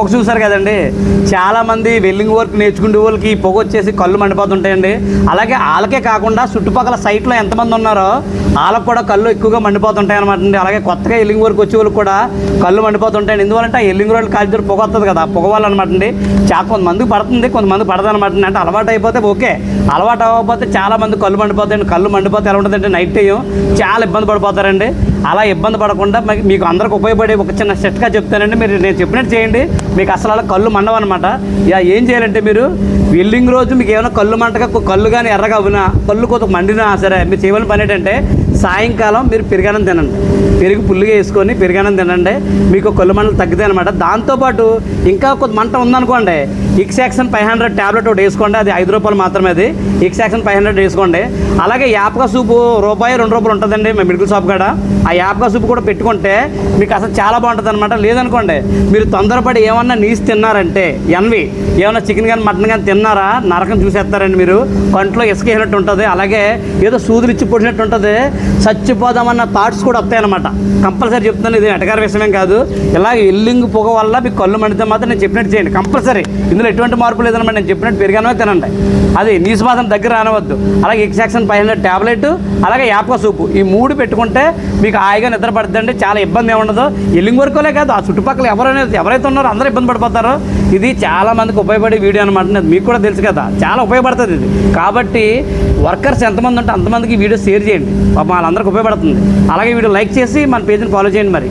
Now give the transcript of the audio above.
పొగ చూసారు కదండి? చాలా మంది వెల్లింగ్ వర్క్ నేర్చుకునే వాళ్ళకి ఈ పొగ వచ్చేసి కళ్ళు మండిపోతుంటాయండి. అలాగే వాళ్ళకే కాకుండా చుట్టుపక్కల సైట్లో ఎంతమంది ఉన్నారో వాళ్ళకు కూడా కళ్ళు ఎక్కువగా మండిపోతుంటాయి అనమాట అండి. అలాగే కొత్తగా ఎల్లింగ్ వర్క్ వచ్చే వాళ్ళకి కూడా కళ్ళు మండిపోతుంటాయండి. ఎందువలంటే ఆ ఎల్లింగ్ రోడ్లు కాల్చి పొగ వస్తుంది కదా పొగ వాళ్ళు అనమాట అండి. చాలా కొంతమందికి పడుతుంది కొంతమంది పడదు అనమాట అండి. అంటే అలవాటు అయిపోతే ఓకే. అలవాటు అవ్వకపోతే చాలా మంది కళ్ళు మండిపోతాయండి. కళ్ళు మండిపోతే ఎలా ఉంటుందంటే నైట్ టైం చాలా ఇబ్బంది పడిపోతారండి. అలా ఇబ్బంది పడకుండా మీకు అందరికి ఉపయోగపడే ఒక చిన్న స్టెట్గా చెప్తానండి. మీరు నేను చెప్పినట్టు చేయండి. మీకు అసలు అలా కళ్ళు మండవన్నమాట ఇక ఏం చేయాలంటే మీరు వెల్లింగ్ రోజు మీకు ఏమైనా కళ్ళు మంటగా కళ్ళు కానీ ఎర్రగా అవునా కళ్ళు కొద్దిగా మండినా సరే మీరు చేయవలసిన పని ఏంటంటే సాయంకాలం మీరు పెరిగనం తినండి. పెరుగు పుల్లిగా వేసుకొని పెరిగనం తినండి. మీకు కళ్ళు మంటలు తగ్గుతాయి అనమాట దాంతోపాటు ఇంకా కొద్ది మంట ఉందనుకోండి ఇక్సాక్సన్ ఫైవ్ హండ్రెడ్ ట్యాబ్లెట్ ఒకటి వేసుకోండి. అది ఐదు రూపాయలు మాత్రమే అది. ఇక్సాక్సన్ ఫైవ్ హండ్రెడ్ వేసుకోండి. అలాగే యాపక సూపు రూపాయి రెండు రూపాయలు ఉంటుందండి మా మెడికల్ షాప్ కాడ. ఆ యాపక సూప్ కూడా పెట్టుకుంటే మీకు అసలు చాలా బాగుంటుంది అనమాట లేదనుకోండి మీరు తొందరపడి ఏమన్నా నీసి తిన్నారంటే ఎన్వి ఏమన్నా చికెన్ కానీ మటన్ కానీ తిన్నారా నరకం చూసేస్తారండి మీరు. కంట్లో ఇసుకేసినట్టు ఉంటుంది. అలాగే ఏదో సూదులు ఇచ్చి పొడినట్టు ఉంటుంది. చచ్చిపోదామన్న థాట్స్ కూడా వస్తాయి అనమాట కంపల్సరీ చెప్తాను ఇది ఎటగారి విషయమేం కాదు. ఇలా ఎల్లింగ్ పొగ వల్ల మీకు కళ్ళు మండితే మాత్రం నేను చెప్పినట్టు చేయండి. కంపల్సరీ. ఇందులో ఎటువంటి మార్పు లేదన్నమాట నేను చెప్పినట్టు పెరిగానో తినండి. అది నీసు దగ్గర రానవద్దు. అలాగే ఎక్సాక్షన్ ఫైవ్ హండ్రెడ్ ట్యాబ్లెట్ అలాగే యాప్కా సూపు. ఈ మూడు పెట్టుకుంటే మీకు హాయిగా నిద్ర పడుతుందండి. చాలా ఇబ్బంది ఏముండదు. ఇల్లింగ్ ఎల్లింగ్ వరకులే కాదు ఆ చుట్టుపక్కల ఎవరైనా ఎవరైతే ఉన్నారో అందరూ ఇబ్బంది పడిపోతారో ఇది చాలా మందికి ఉపయోగపడే వీడియో అనమాట మీకు కూడా తెలుసు కదా. చాలా ఉపయోగపడుతుంది ఇది. కాబట్టి వర్కర్స్ ఎంతమంది ఉంటే అంతమందికి వీడియో షేర్ చేయండి. పాపం వాళ్ళందరికీ ఉపయోగపడుతుంది. అలాగే వీడియో లైక్ చేసి మన పేజ్ని ఫాలో చేయండి మరి.